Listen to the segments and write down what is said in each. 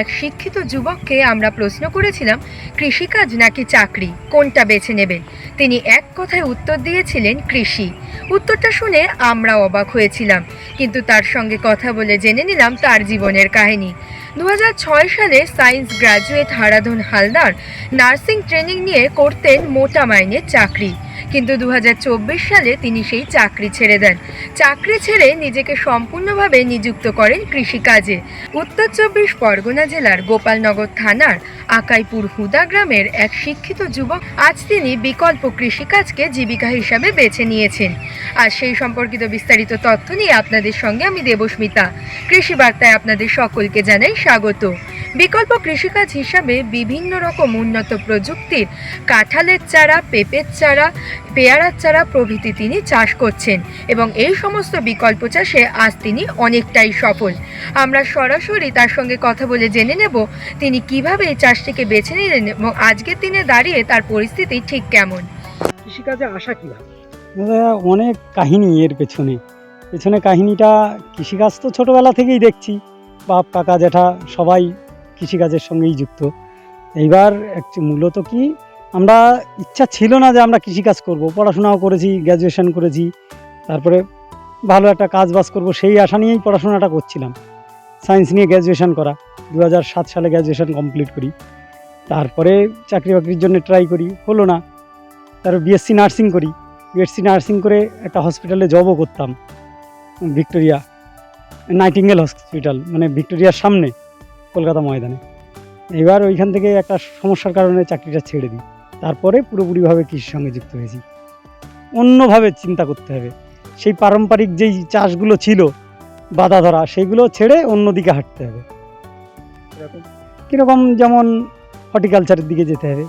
এক শিক্ষিত যুবককে আমরা প্রশ্ন করেছিলাম, কৃষিকাজ নাকি চাকরি? কোনটা বেছে নেবেন তিনি এক কথায় উত্তর দিয়েছিলেন, কৃষি। উত্তরটা শুনে আমরা অবাক হয়েছিলাম, কিন্তু তার সঙ্গে কথা বলে জেনে নিলাম তার জীবনের কাহিনী। দু হাজার ছয় সালে science graduate Haradhan Haldar nursing training নিয়ে করতেন মোটা মাইনের চাকরি। কিন্তু দু হাজার চব্বিশ সালে তিনি সেই চাকরি ছেড়ে দেন। চাকরি ছেড়ে নিজেকে সম্পূর্ণভাবে নিযুক্ত করেন কৃষিকাজে। উত্তর চব্বিশ পরগনা জেলার গোপালনগর থানার আকাইপুর হুদা গ্রামের এক শিক্ষিত যুবক আজ তিনি বিকল্প কৃষিকাজকে জীবিকা হিসাবে বেছে নিয়েছেন। আর সেই সম্পর্কিত বিস্তারিত তথ্য নিয়ে আপনাদের সঙ্গে আমি দেবস্মিতা। কৃষি বার্তায় আপনাদের সকলকে জানাই স্বাগত। বিকল্প কৃষিকাজ হিসাবে বিভিন্ন রকম উন্নত প্রযুক্তির কাঁঠালের চারা, পেঁপের চারা, পেয়ারার চারা প্রভৃতি তিনি চাষ করছেন এবং এই সমস্ত বিকল্প চাষে আজ তিনি অনেকটাই সফল। আমরা সরাসরি তার সঙ্গে কথা বলে জেনে নেব তিনি কীভাবে এই চাষটিকে বেছে নিলেন এবং আজকের দিনে দাঁড়িয়ে তার পরিস্থিতি ঠিক কেমন। কৃষিকাজে আসা কীভাবে অনেক কাহিনী এর পেছনে। পেছনে কাহিনীটা কৃষিকাজ তো ছোটোবেলা থেকেই দেখছি। বাপ, কাকা, জ্যাঠা সবাই কৃষিকাজের সঙ্গেই যুক্ত। এইবার একটু মূলত কি, আমরা ইচ্ছা ছিল না যে আমরা কৃষিকাজ করব। পড়াশোনাও করেছি গ্র্যাজুয়েশন করেছি, তারপরে ভালো একটা কাজ বাজ করব সেই আশা নিয়েই পড়াশোনাটা করছিলাম। সায়েন্স নিয়ে গ্র্যাজুয়েশন করা দু সালে গ্র্যাজুয়েশন কমপ্লিট করি। তারপরে চাকরি বাকরির জন্য ট্রাই করি, হলো না। তারপর বিএসসি নার্সিং করি। বিএসসি নার্সিং করে একটা হসপিটালে জবও করতাম। ভিক্টোরিয়া নাইটিঙ্গেল হসপিটাল মানে ভিক্টোরিয়ার সামনে। কলকাতা ময়দানে। এবার ওইখান থেকে একটা সমস্যার কারণে চাকরিটা ছেড়ে দিই। তারপরে পুরোপুরিভাবে কৃষির সঙ্গে যুক্ত হয়েছি। অন্যভাবে চিন্তা করতে হবে। সেই পারম্পরিক যেই চাষগুলো ছিল বাধা ধরা সেইগুলো ছেড়ে অন্যদিকে হাঁটতে হবে। কীরকম যেমন হর্টিকালচারের দিকে যেতে হবে।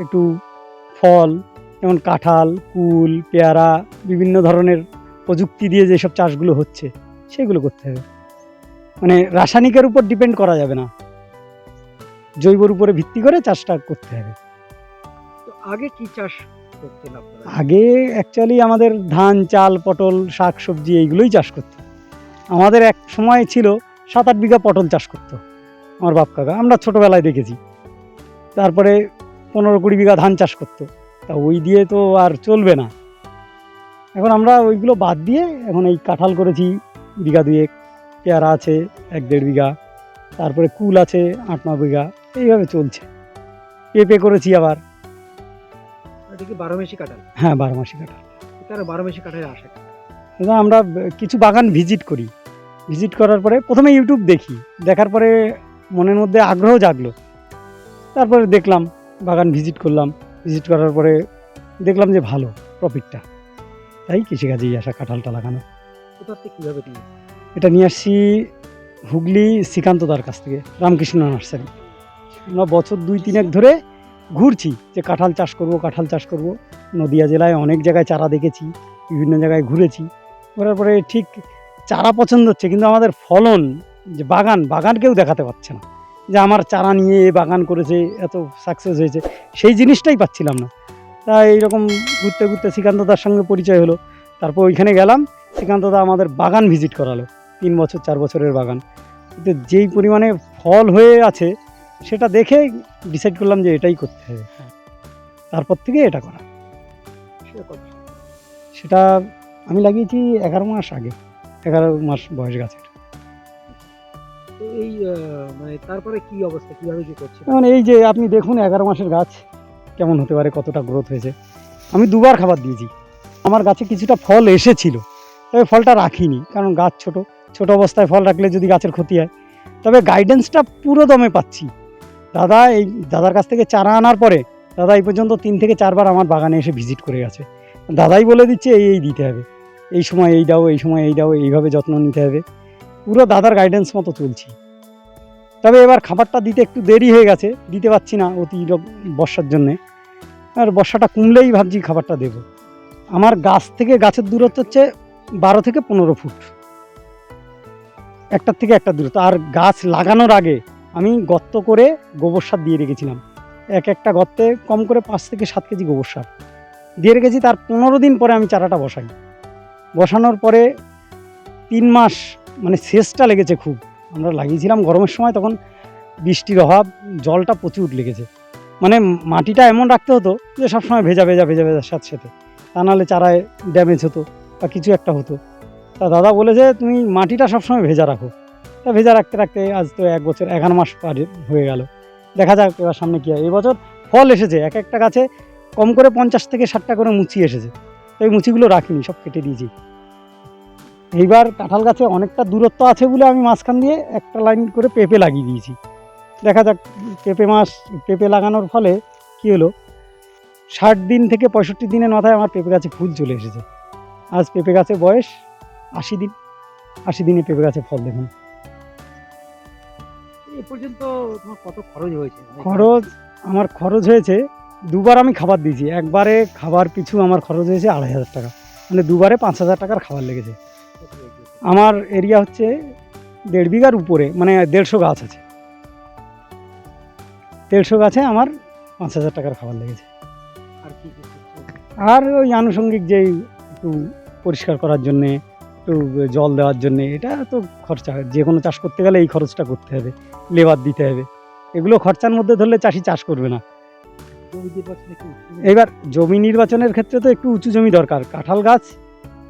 একটু ফল যেমন কাঁঠাল কুল পেয়ারা বিভিন্ন ধরনের প্রযুক্তি দিয়ে যেসব চাষগুলো হচ্ছে সেগুলো করতে হবে। মানে রাসায়নিকের উপর ডিপেন্ড করা যাবে না। জৈবর উপরে ভিত্তি করে চাষটা করতে হবে। তো আগে কি চাষ করতেন আপনারা? আগে অ্যাকচুয়ালি আমাদের ধান চাল পটল শাক সবজি এইগুলোই চাষ করতো আমাদের এক সময় ছিল সাত আট বিঘা পটল চাষ করতো আমার বাপ কাকা। আমরা ছোটোবেলায় দেখেছি। তারপরে পনেরো কুড়ি বিঘা ধান চাষ করতো। তা ওই দিয়ে তো আর চলবে না। এখন আমরা ওইগুলো বাদ দিয়ে এখন এই কাঁঠাল করেছি বিঘা দুয়েক। পেয়ারা আছে এক দেড় বিঘা তারপরে কুল আছে আট ন বিঘা এইভাবে চলছে। পেঁপে করেছি আবার। এটা কি বারো মেশি কাটাল হ্যাঁ বারো মাসি কাঁঠাল। বারো কাঠায় আসা? আমরা কিছু বাগান ভিজিট করি। ভিজিট করার পরে প্রথমে ইউটিউব দেখি। দেখার পরে মনের মধ্যে আগ্রহ জাগলো। তারপরে দেখলাম বাগান ভিজিট করলাম। ভিজিট করার পরে দেখলাম যে ভালো প্রফিটটা তাই কৃষিকাজেই আসা কাঁঠালটা লাগানো। কোথা থেকে কীভাবে নিয়ে এটা নিয়ে আসছি হুগলি শ্রীকান্তদার কাছ থেকে, রামকৃষ্ণ নার্সারি। আমরা বছর দুই তিনেক ধরে ঘুরছি যে কাঁঠাল চাষ করব, কাঁঠাল চাষ করব। নদিয়া জেলায় অনেক জায়গায় চারা দেখেছি, বিভিন্ন জায়গায় ঘুরেছি। ঘোরার পরে ঠিক চারা পছন্দ হচ্ছে, কিন্তু আমাদের ফলন, যে বাগান বাগান কেউ দেখাতে পারছে না। যে আমার চারা নিয়ে বাগান করেছে, এত সাকসেস হয়েছে, সেই জিনিসটাই পাচ্ছিলাম না। তাই এইরকম ঘুরতে ঘুরতে শ্রীকান্তদার সঙ্গে পরিচয় হলো। তারপর ওইখানে গেলাম শ্রীকান্ত শ্রীকান্তদা আমাদের বাগান ভিজিট করালো। তিন বছর চার বছরের বাগান। কিন্তু যেই পরিমাণে ফল হয়ে আছে সেটা দেখে ডিসাইড করলাম যে এটাই করতে হবে। তারপর থেকে এটা করা। সেটা আমি লাগিয়েছি এগারো মাস আগে। এগারো মাস বয়স গাছের এই মানে তারপরে কি অবস্থা? কীভাবে কি করছে যেমন এই যে আপনি দেখুন এগারো মাসের গাছ কেমন হতে পারে কতটা গ্রোথ হয়েছে। আমি দুবার খাবার দিয়েছি। আমার গাছে কিছুটা ফল এসেছিল তবে ফলটা রাখিনি কারণ গাছ ছোট। ছোট অবস্থায় ফল রাখলে যদি গাছের ক্ষতি হয়। তবে গাইডেন্সটা পুরো দমে পাচ্ছি। দাদা, এই দাদার কাছ থেকে চারা আনার পরে দাদা এই পর্যন্ত তিন থেকে চারবার আমার বাগানে এসে ভিজিট করে গেছে। দাদাই বলে দিচ্ছে, এই এই দিতে হবে। এই সময় এই দাও, এই সময় এই দাও, এইভাবে যত্ন নিতে হবে। পুরো দাদার গাইডেন্স মতো চলছি। তবে এবার খাবারটা দিতে একটু দেরি হয়ে গেছে, দিতে পারছি না অতি বর্ষার জন্যে। আর বর্ষাটা কমলেই ভাবছি খাবারটা দেব। আমার গাছ থেকে গাছের দূরত্ব হচ্ছে বারো থেকে পনেরো ফুট। একটার থেকে একটা দূরত্ব। আর গাছ লাগানোর আগে আমি গর্ত করে গোবর সার দিয়ে রেখেছিলাম। এক একটা গর্তে কম করে পাঁচ থেকে সাত কেজি গোবর সার। দিয়ে রেখেছি, তার পনেরো দিন পরে আমি চারাটা বসাই। বসানোর পরে তিন মাস মানে শেষটা লেগেছে খুব। আমরা লাগিয়েছিলাম গরমের সময়, তখন বৃষ্টির অভাব, জলটা প্রচুর লেগেছে। মানে মাটিটা এমন রাখতে হতো যে সবসময় ভেজা ভেজা ভেজা ভেজার সাথে সাথে। তা নাহলে চারায় ড্যামেজ হতো বা কিছু একটা হতো। তা দাদা বলেছে তুমি মাটিটা সবসময় ভেজা রাখো। তা ভেজা রাখতে রাখতে আজ তো এক বছর এগারো মাস পার হয়ে গেল। দেখা যাক এবার সামনে কী হয়। এবছর ফল এসেছে, এক একটা গাছে কম করে পঞ্চাশ থেকে ষাটটা করে মুচি এসেছে। তো এই মুচিগুলো রাখিনি, সব কেটে দিয়েছি। এইবার কাঁঠাল গাছে অনেকটা দূরত্ব আছে বলে আমি মাঝখান দিয়ে একটা লাইন করে পেঁপে লাগিয়ে দিয়েছি। দেখা যাক পেঁপে মাছ, পেঁপে লাগানোর ফলে কী হলো? ষাট দিন থেকে পঁয়ষট্টি দিনের মাথায় আমার পেঁপে গাছে ফুল চলে এসেছে। আজ পেঁপে গাছে বয়স আশি দিন আশি দিনে পেঁপে গাছে ফল দেখুন। এ পর্যন্ত তোমার কত খরচ হয়েছে? মানে খরচ আমার খরচ হয়েছে দুবার আমি খাবার দিয়েছি। একবারে খাবার পিছু আমার খরচ হয়েছে আড়াই হাজার টাকা। মানে দুবারে পাঁচ হাজার টাকার খাবার লেগেছে। আমার এরিয়া হচ্ছে দেড় বিঘার উপরে মানে দেড়শো গাছ আছে। দেড়শো গাছে আমার পাঁচ হাজার টাকার খাবার লেগেছে। আর ওই আনুষঙ্গিক যেই একটু পরিষ্কার করার জন্যে একটু জল দেওয়ার জন্যে, এটা তো খরচা যে কোনো চাষ করতে গেলে এই খরচটা করতে হবে, লেবার দিতে হবে। এগুলো খরচার মধ্যে ধরলে চাষি চাষ করবে না? এবার জমি নির্বাচনের ক্ষেত্রে তো একটু উঁচু জমি দরকার। কাঁঠাল গাছ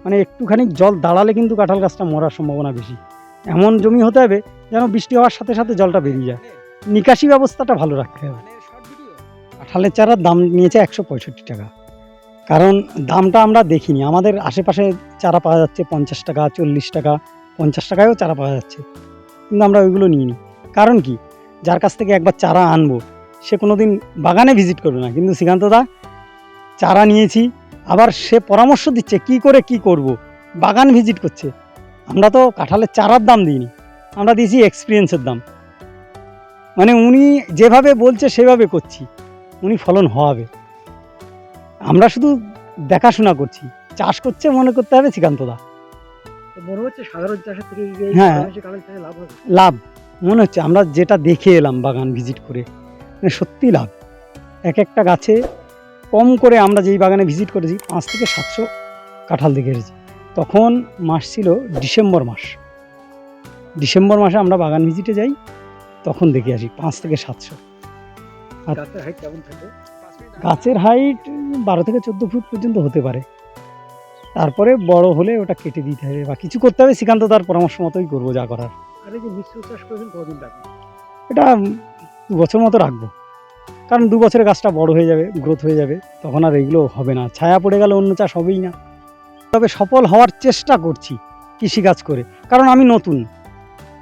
মানে একটুখানি জল দাঁড়ালে কিন্তু কাঁঠাল গাছটা মরার সম্ভাবনা বেশি। এমন জমি হতে হবে যেন বৃষ্টি হওয়ার সাথে সাথে জলটা বেরিয়ে যায়। নিকাশি ব্যবস্থাটা ভালো রাখতে হবে। কাঁঠালের চারার দাম নিয়েছে একশো পঁয়ষট্টি টাকা। কারণ দামটা আমরা দেখিনি। আমাদের আশেপাশে চারা পাওয়া যাচ্ছে পঞ্চাশ টাকা, চল্লিশ টাকা, পঞ্চাশ টাকায়ও চারা পাওয়া যাচ্ছে। কিন্তু আমরা ওইগুলো নিই নিইনি। কারণ কি? যার কাছ থেকে একবার চারা আনব, সে কোনো দিন বাগানে ভিজিট করবে না। কিন্তু শ্রীকান্ত দা, চারা নিয়েছি, আবার সে পরামর্শ দিচ্ছে, কি করে কি করব? বাগান ভিজিট করছে। আমরা তো কাঁঠালের চারার দাম দিইনি। আমরা দিয়েছি এক্সপিরিয়েন্সের দাম। মানে উনি যেভাবে বলছে, সেভাবে করছি। উনি ফলন হওয়াবে আমরা শুধু দেখাশোনা করছি। চাষ করছে মনে করতে হবে শ্রীকান্ত দা মনে হচ্ছে সাধারণ চাষের থেকে হ্যাঁ। লাভ হবে? লাভ। মনে হচ্ছে আমরা যেটা দেখে এলাম বাগান ভিজিট করে মানে সত্যি লাভ। এক একটা গাছে কম করে আমরা যেই বাগানে ভিজিট করেছি পাঁচ থেকে সাতশো কাঁঠাল দেখে এসেছি। তখন মাস ছিল ডিসেম্বর মাস। ডিসেম্বর মাসে আমরা বাগান ভিজিটে যাই তখন দেখে আসি পাঁচ থেকে সাতশো। আর- হাইট কেমন থাকে? গাছের হাইট বারো থেকে চোদ্দ ফুট পর্যন্ত হতে পারে। তারপরে বড় হলে ওটা কেটে দিতে হবে বা কিছু করতে হবে শ্রীকান্ত তার পরামর্শ মতোই করব যা করার। আর এই যে মিশ্র চাষ করেছেন কতদিন লাগবে এটা দু বছর মতো রাখব। কারণ দু বছরে গাছটা বড় হয়ে যাবে গ্রোথ হয়ে যাবে তখন আর এগুলো হবে না। ছায়া পড়ে গেলে অন্য চাষ হবেই না। তবে সফল হওয়ার চেষ্টা করছি কৃষিকাজ করে। কারণ আমি নতুন।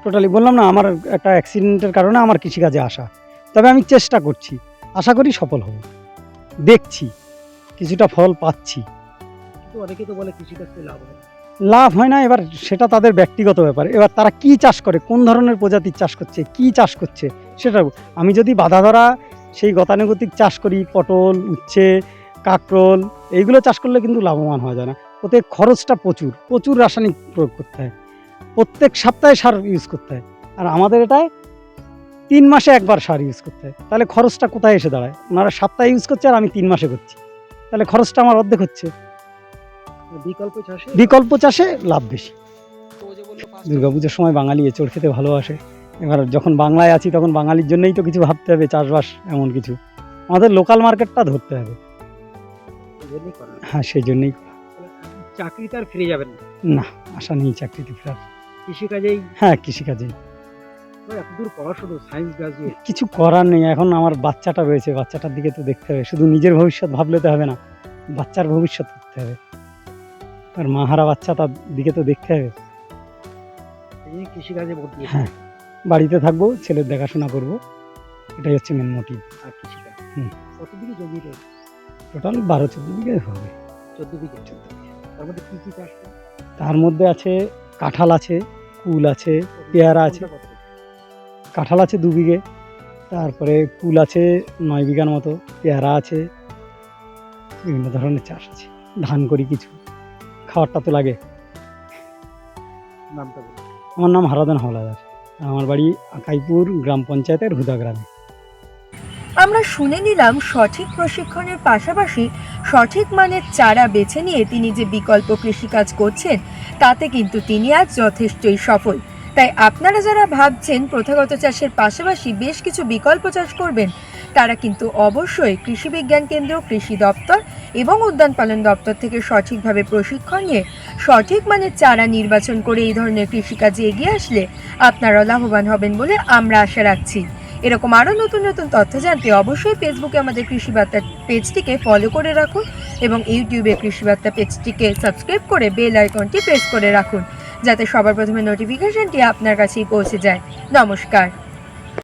টোটালি বললাম না আমার একটা অ্যাক্সিডেন্টের কারণে আমার কৃষিকাজে আসা। তবে আমি চেষ্টা করছি। আশা করি সফল হব। দেখছি কিছুটা ফল পাচ্ছি। কিন্তু অনেকে তো বলে কৃষিকাজ করে লাভ হয় না। লাভ হয় না এবার সেটা তাদের ব্যক্তিগত ব্যাপার। এবার তারা কি চাষ করে কোন ধরনের প্রজাতির চাষ করছে কি চাষ করছে সেটা আমি যদি বাধা ধরা সেই গতানুগতিক চাষ করি পটল উচ্ছে কাঁকরোল এইগুলো চাষ করলে কিন্তু লাভবান হওয়া যায় না। ওতে খরচটা প্রচুর প্রচুর রাসায়নিক প্রয়োগ করতে হয়। প্রত্যেক সপ্তাহে সার ইউজ করতে হয়। আর আমাদের এটায় তিন মাসে একবার সার ইউজ করতে হয়। তাহলে খরচটা কোথায় এসে দাঁড়ায়? ওনারা সপ্তাহে ইউজ করছে আর আমি তিন মাসে করছি। তাহলে খরচটা আমার অর্ধেক হচ্ছে। বিকল্প চাষে? বিকল্প চাষে লাভ বেশি। দুর্গাপুজোর সময় বাঙালি এঁচড় খেতে ভালোবাসে। এবার যখন বাংলায় আছি তখন বাঙালির জন্যই তো কিছু ভাবতে হবে চাষবাস এমন কিছু। আমাদের লোকাল মার্কেটটা ধরতে হবে। হ্যাঁ সেই জন্যই চাকরিতে আর ফিরে যাবেন না? আশা নেই চাকরিতে ফেরার। কৃষিকাজেই? হ্যাঁ কৃষিকাজে এত পড়াশুনো সায়েন্স গ্রাজুয়েট কিছু করার নেই এখন আমার বাচ্চাটা রয়েছে বাচ্চাটার দিকে তো দেখতে হবে। শুধু নিজের ভবিষ্যৎ ভাবলে তো হবে না বাচ্চার ভবিষ্যৎ করতে হবে। আর মাহারা বাচ্চা তার দিকে তো দেখতে হবে। কৃষিকাজে হ্যাঁ বাড়িতে থাকব ছেলের দেখাশোনা করব এটাই হচ্ছে মেন মোটিভ আর কৃষিকাজ? হুম। কত বিঘে জমি রয়েছে? টোটাল বারো চোদ্দ বিঘে হবে। চোদ্দ বিঘে? তার মধ্যে কি কি চাষ তার মধ্যে আছে কাঁঠাল আছে কুল আছে পেয়ারা আছে? কাঁঠাল আছে দু বিঘে তারপরে কুল আছে নয় বিঘার মতো পেয়ারা আছে বিভিন্ন ধরনের চাষ আছে ধান করি কিছু খাওয়ারটা তো লাগে। নামটা আমার নাম হারাধন হাওলাদার আমার বাড়ি আকাইপুর গ্রাম পঞ্চায়েতের হুদা গ্রামে। আমরা শুনে নিলাম সঠিক প্রশিক্ষণের পাশাপাশি সঠিক মানের চারা বেছে নিয়ে তিনি যে বিকল্প কৃষিকাজ করছেন তাতে কিন্তু তিনি আজ যথেষ্টই সফল। তাই আপনারা যারা ভাবছেন প্রথাগত চাষের পাশাপাশি বেশ কিছু বিকল্প চাষ করবেন, তারা কিন্তু অবশ্যই কৃষি বিজ্ঞান কেন্দ্র, কৃষি দপ্তর এবং উদ্যান পালন দপ্তর থেকে সঠিকভাবে প্রশিক্ষণ নিয়ে সঠিক মানের চারা নির্বাচন করে এই ধরনের কৃষিকাজে এগিয়ে আসলে আপনারাও লাভবান হবেন বলে আমরা আশা রাখছি। এরকম আরও নতুন নতুন তথ্য জানতে অবশ্যই ফেসবুকে আমাদের কৃষি পেজটিকে ফলো করে রাখুন এবং ইউটিউবে কৃষি বার্তা পেজটিকে সাবস্ক্রাইব করে বেল আইকনটি প্রেস করে রাখুন। যাতে সবার প্রথমে নোটিফিকেশনটি আপনার কাছেই পৌঁছে যায়। নমস্কার।